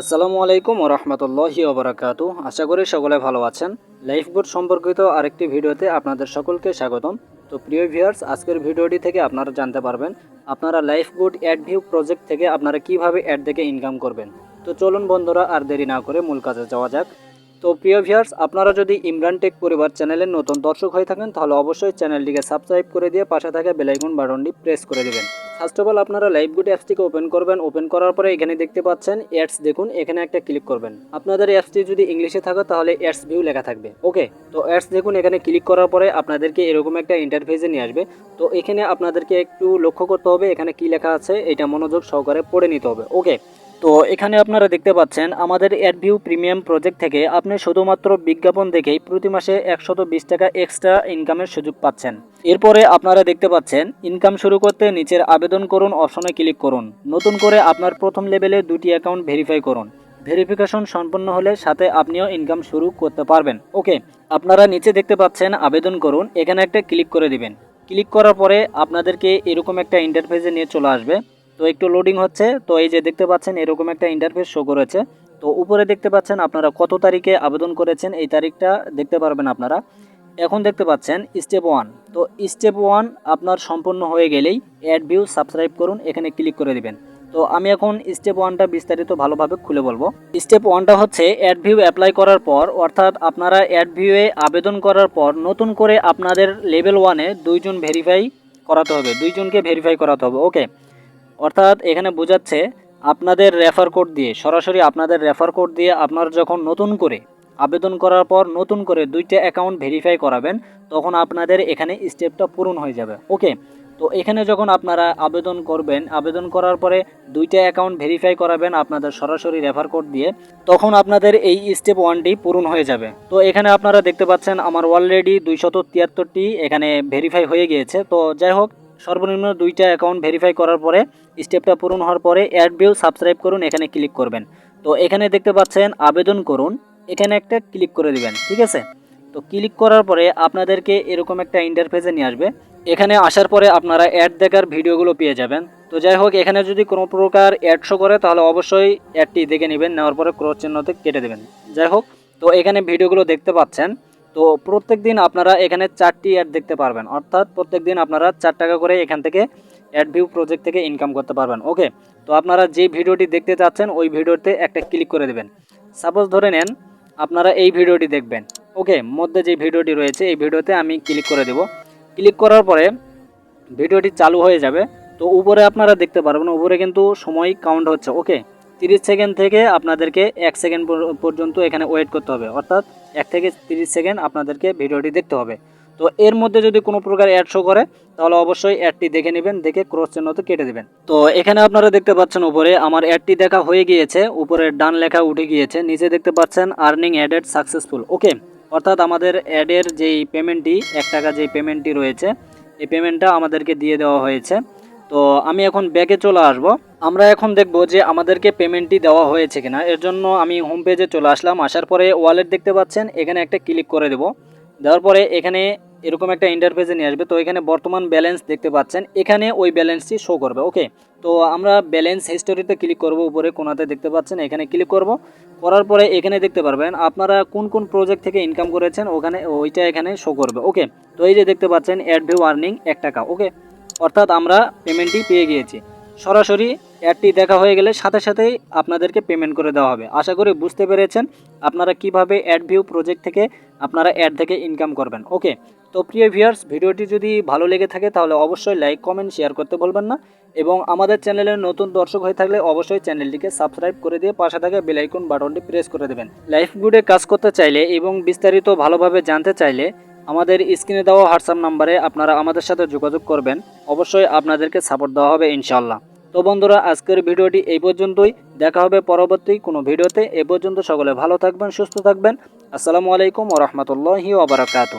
আসসালামু আলাইকুম রহমতুল্লাহি ওবরাকাতু আশা করি সকলে ভালো আছেন। লাইফ বোট সম্পর্কিত আরেকটি ভিডিওতে আপনাদের সকলকে স্বাগতম। তো প্রিয় ভিউয়ার্স, আজকের ভিডিওটি থেকে আপনারা জানতে পারবেন, আপনারা life good ad view project থেকে আপনারা কীভাবে অ্যাড দেখে ইনকাম করবেন। তো চলুন বন্ধুরা, আর দেরি না করে মূল কাজে যাওয়া যাক। তো প্রিয় ভিউয়ার্স, আপনারা যদি ইমরান টেক পরিবার চ্যানেলের নতুন দর্শক হয়ে থাকেন, তাহলে অবশ্যই চ্যানেলটিকে সাবস্ক্রাইব করে দিয়ে পাশে থাকা বেলাইকন বাটনটি প্রেস করে দেবেন। ফার্স্ট অফ অল আপনারা লাইভ গুড অ্যাপসটিকে ওপেন করবেন। ওপেন করার পরে এখানে দেখতে পাচ্ছেন অ্যাডস দেখুন। এখানে একটা ক্লিক করবেন। আপনাদের অ্যাপসটি যদি ইংলিশে থাকে, তাহলে অ্যাডস ভিউ লেখা থাকবে। ওকে তো অ্যাডস দেখুন, এখানে ক্লিক করার পরে আপনাদেরকে এরকম একটা ইন্টারফেসে নিয়ে আসবে। তো এখানে আপনাদেরকে একটু লক্ষ্য করতে হবে, এখানে কি লেখা আছে, এটা মনোযোগ সহকারে পড়ে নিতে হবে। ওকে তো এখানে আপনারা দেখতে পাচ্ছেন, আমাদের অ্যাড ভিউ প্রিমিয়াম প্রজেক্ট থেকে আপনি শুধুমাত্র বিজ্ঞাপন দেখেই প্রতি মাসে একশত বিশ টাকা এক্সট্রা ইনকামের সুযোগ পাচ্ছেন। এরপরে আপনারা দেখতে পাচ্ছেন ইনকাম শুরু করতে নিচের আবেদন করুন অপশনে ক্লিক করুন। নতুন করে আপনার প্রথম লেভেলে দুটি অ্যাকাউন্ট ভেরিফাই করুন। ভেরিফিকেশন সম্পন্ন হলে সাথে আপনিও ইনকাম শুরু করতে পারবেন। ওকে আপনারা নিচে দেখতে পাচ্ছেন, আবেদন করুন, এখানে একটা ক্লিক করে দিবেন। ক্লিক করার পরে আপনাদেরকে এরকম একটা ইন্টারফেসে নিয়ে চলে আসবে। তো একটু লোডিং হচ্ছে। তো এই যে দেখতে পাচ্ছেন, এরকম একটা ইন্টারফেস শো করেছে। তো উপরে দেখতে পাচ্ছেন আপনারা কত তারিখে আবেদন করেছেন, এই তারিখটা দেখতে পারবেন আপনারা। এখন দেখতে পাচ্ছেন স্টেপ ওয়ান তো স্টেপ ওয়ান আপনার সম্পূর্ণ হয়ে গেলেই অ্যাড ভিউ সাবস্ক্রাইব করুন, এখানে ক্লিক করে দিবেন। তো আমি এখন স্টেপ ওয়ানটা বিস্তারিত ভালোভাবে খুলে বলব। স্টেপ ওয়ানটা হচ্ছে অ্যাড ভিউ অ্যাপ্লাই করার পর, অর্থাৎ আপনারা অ্যাড ভিউয়ে আবেদন করার পর নতুন করে আপনাদের লেভেল ওয়ানে দুইজন ভেরিফাই করাতে হবে। দুইজনকে ভেরিফাই করাতে হবে ওকে অর্থাৎ এখানে বোঝাচ্ছে আপনাদের রেফার কোড দিয়ে, সরাসরি আপনাদের রেফার কোড দিয়ে আপনার যখন নতুন করে আবেদন করার পর নতুন করে দুইটা অ্যাকাউন্ট ভেরিফাই করাবেন, তখন আপনাদের এখানে স্টেপটা পূরণ হয়ে যাবে। ওকে তো এখানে যখন আপনারা আবেদন করবেন, আবেদন করার পরে দুইটা অ্যাকাউন্ট ভেরিফাই করাবেন আপনাদের সরাসরি রেফার কোড দিয়ে, তখন আপনাদের এই স্টেপ ওয়ানটি পূরণ হয়ে যাবে। তো এখানে আপনারা দেখতে পাচ্ছেন আমার অলরেডি দুইশত তিয়াত্তরটি এখানে ভেরিফাই হয়ে গিয়েছে। তো যাই হোক সর্বনিম্ন দুইটা অ্যাকাউন্ট ভেরিফাই করার পরে স্টেপটা পূরণ হওয়ার পরে অ্যাড ভিউ সাবস্ক্রাইব করুন, এখানে ক্লিক করবেন। তো এখানে দেখতে পাচ্ছেন আবেদন করুন, এখানে একটা ক্লিক করে দিবেন, ঠিক আছে? তো ক্লিক করার পরে আপনাদেরকে এরকম একটা ইন্টারফেসে নিয়ে আসবে। এখানে আসার পরে আপনারা অ্যাড দেখার ভিডিওগুলো পেয়ে যাবেন। তো যাই হোক, এখানে যদি কোনো প্রকার অ্যাড শো করে, তাহলে অবশ্যই অ্যাডটি দেখে নেবেন, নেওয়ার পরে ক্রস চিহ্নতে কেটে দেবেন। যাই হোক, তো এখানে ভিডিওগুলো দেখতে পাচ্ছেন। তো প্রত্যেক দিন আপনারা এখানে চারটি অ্যাড দেখতে পারবেন। অর্থাৎ প্রত্যেক দিন আপনারা চার টাকা করে এখান থেকে অ্যাড ভিউ প্রজেক্ট থেকে ইনকাম করতে পারবেন। ওকে তো আপনারা যে ভিডিওটি দেখতে চাচ্ছেন, ওই ভিডিওতে একটা ক্লিক করে দেবেন। সাপোজ ধরে নেন, আপনারা এই ভিডিওটি দেখবেন। ওকে মধ্যে যে ভিডিওটি রয়েছে, এই ভিডিওতে আমি ক্লিক করে দেব। ক্লিক করার পরে ভিডিওটি চালু হয়ে যাবে। তো উপরে আপনারা দেখতে পারবেন, উপরে কিন্তু সময় কাউন্ট হচ্ছে। ওকে তিরিশ সেকেন্ড থেকে আপনাদেরকে এক সেকেন্ড পর্যন্ত এখানে ওয়েট করতে হবে। অর্থাৎ এক থেকে তিরিশ সেকেন্ড আপনাদেরকে ভিডিওটি দেখতে হবে। তো এর মধ্যে যদি কোনো প্রকার অ্যাড শো করে, তাহলে অবশ্যই অ্যাডটি দেখে নেবেন, দেখে ক্রস চিহ্নতে কেটে দেবেন। তো এখানে আপনারা দেখতে পাচ্ছেন উপরে, আমার অ্যাডটি দেখা হয়ে গিয়েছে উপরে ডান লেখা উঠে গিয়েছে, নিচে দেখতে পাচ্ছেন আর্নিং অ্যাডেড সাকসেসফুল ওকে অর্থাৎ আমাদের অ্যাডের যেই পেমেন্টটি এক টাকা যেই পেমেন্টটি রয়েছে, এই পেমেন্টটা আমাদেরকে দিয়ে দেওয়া হয়েছে। তো আমি এখন ব্যাকে চলে আসব। আমরা এখন দেখব যে আমাদেরকে পেমেন্টটি দেওয়া হয়েছে কিনা। এর জন্য আমি হোম পেজে চলে আসলাম। আসার পরে ওয়ালেট দেখতে পাচ্ছেন, এখানে একটা ক্লিক করে দেব। দেওয়ার পরে এখানে এরকম একটা ইন্টারফেসে নিয়ে আসবে। তো এখানে বর্তমান ব্যালেন্স দেখতে পাচ্ছেন। এখানে ওই ব্যালেন্সটি শো করবে ওকে তো আমরা ব্যালেন্স হিস্টোরিতে ক্লিক করব উপরে কোনাতে দেখতে পাচ্ছেন, এখানে ক্লিক করব। করার পরে এখানে দেখতে পারবেন, আপনারা কোন কোন প্রজেক্ট থেকে ইনকাম করেছেন, ওখানে ওইটা এখানে শো করবে ওকে তো এই যে দেখতে পাচ্ছেন অ্যাড ভিউ আর্নিং এক টাকা ওকে অর্থাৎ আমরা পেমেন্টটি পেয়ে গিয়েছি। সরাসরি অ্যাডটি দেখা হয়ে গেলে সাথে সাথেই আপনাদেরকে পেমেন্ট করে দেওয়া হবে। আশা করি বুঝতে পেরেছেন আপনারা কীভাবে অ্যাড ভিউ প্রজেক্ট থেকে আপনারা অ্যাড থেকে ইনকাম করবেন। ওকে, তো প্রিয় ভিউয়ার্স ভিডিওটি যদি ভালো লেগে থাকে তাহলে অবশ্যই লাইক কমেন্ট শেয়ার করতে বলবেন না এবং আমাদের চ্যানেলের নতুন দর্শক হয়ে থাকলে অবশ্যই চ্যানেলটিকে সাবস্ক্রাইব করে দিয়ে পাশে থাকা বেলাইকন বাটনটি প্রেস করে দেবেন। লাইফ গুডে কাজ করতে চাইলে এবং বিস্তারিত ভালোভাবে জানতে চাইলে আমাদের স্ক্রিনে দেওয়া হোয়াটসঅ্যাপ নাম্বারে আপনারা আমাদের সাথে যোগাযোগ করবেন। অবশ্যই আপনাদেরকে সাপোর্ট দেওয়া হবে ইনশাল্লাহ তো বন্ধুরা, আজকের ভিডিওটি এই পর্যন্তই। দেখা হবে পরবর্তী কোনো ভিডিওতে। এ পর্যন্ত সকলে ভালো থাকবেন, সুস্থ থাকবেন। আসসালামু আলাইকুম ও রহমতুল্লাহি ওবরাকাতু